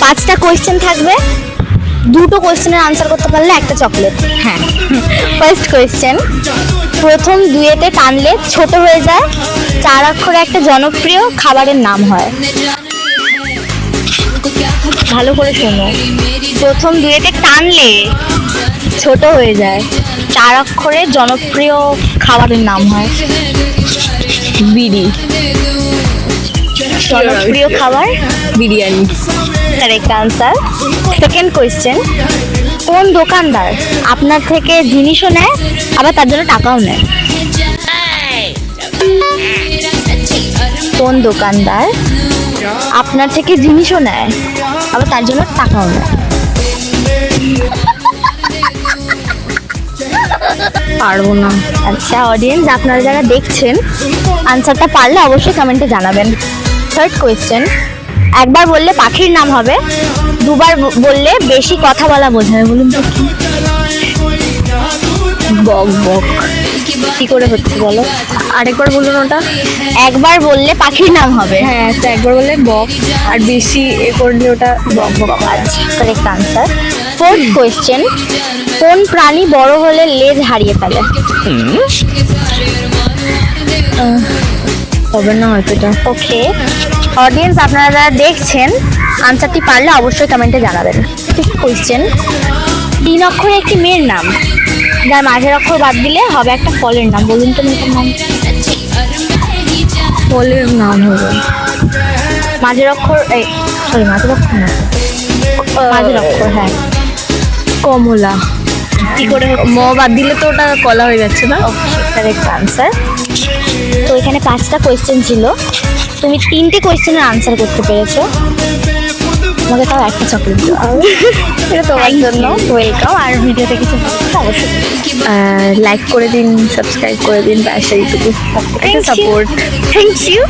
পাঁচটা কোয়েশ্চেন থাকবে। দুটো কোয়েশ্চেনের আনসার করতে পারলে একটা চকলেট হ্যাঁ। ফার্স্ট কোয়েশ্চেন প্রথম দুয়েতে টানলে ছোট হয়ে যায় চার অক্ষরে একটা জনপ্রিয় খাবারের নাম হয়। ভালো করে শোনো। প্রথম দুয়েতে টানলে ছোট হয়ে যায় চার অক্ষরে জনপ্রিয় খাবারের নাম হয়। বিড়ি। জনপ্রিয় খাবার biryani. Correct answer second question কোন দোকানদার আপনার থেকে জিনিসও নেয়, আবার তার জন্য টাকাও নেয়? কোন দোকানদার আপনার থেকে জিনিসও নেয়, আবার তার জন্য টাকাও নেয়? পারব না। আচ্ছা অডিয়েন্স আপনারা যারা দেখছেন আনসারটা পারলে অবশ্যই কমেন্টে জানাবেন। থার্ড কোয়েশ্চেন একবার বললে পাখির নাম হবে দুবার বললে বেশি কথা বলা বোঝাবে বলুন তো কি? বক বক। কি করে হচ্ছে বলো? আরেকবার বলুন ওটা। একবার বললে পাখির নাম হবে। হ্যাঁ তো একবার বললে বক আর বেশি এ করলে ওটা বক বক। আচ্ছা কারেক্ট আনসার ফোর্থ কোয়েশ্চেন কোন প্রাণী বড় হলে লেজ হারিয়ে ফেলে? হবে না হয়তো এটা। ওকে অডিয়েন্স আপনারা দেখছেন আনসারটি পারলে অবশ্যই কমেন্টে জানাবেন। কোয়েশ্চেন তিন অক্ষরে একটি মেয়ের নাম। যার মাঝের অক্ষর বাদ দিলে হবে একটা ফলের নাম। বলুন তো মেয়েটার নাম। ফলের নাম হবে। মাঝের অক্ষর এই সরি মাঝের অক্ষর না। মাঝের অক্ষর হ্যাঁ। কমলা। কি করে ম বাদ দিলে তো ওটা কলা হয়ে যাচ্ছে না? কারেক্ট আনসার তো এখানে পাঁচটা কোয়েশ্চেন ছিল। তুমি তিনটে কোয়েশ্চেনের আনসার করতে পেরেছ। আমাকে তাও একটা চকলেট এটা তোমার জন্য। ওয়েলকাম আর ভিডিওতে কিছু অবশ্যই লাইক করে দিন সাবস্ক্রাইব করে দিন ব্যাস এইটুকু সাপোর্ট থ্যাংক ইউ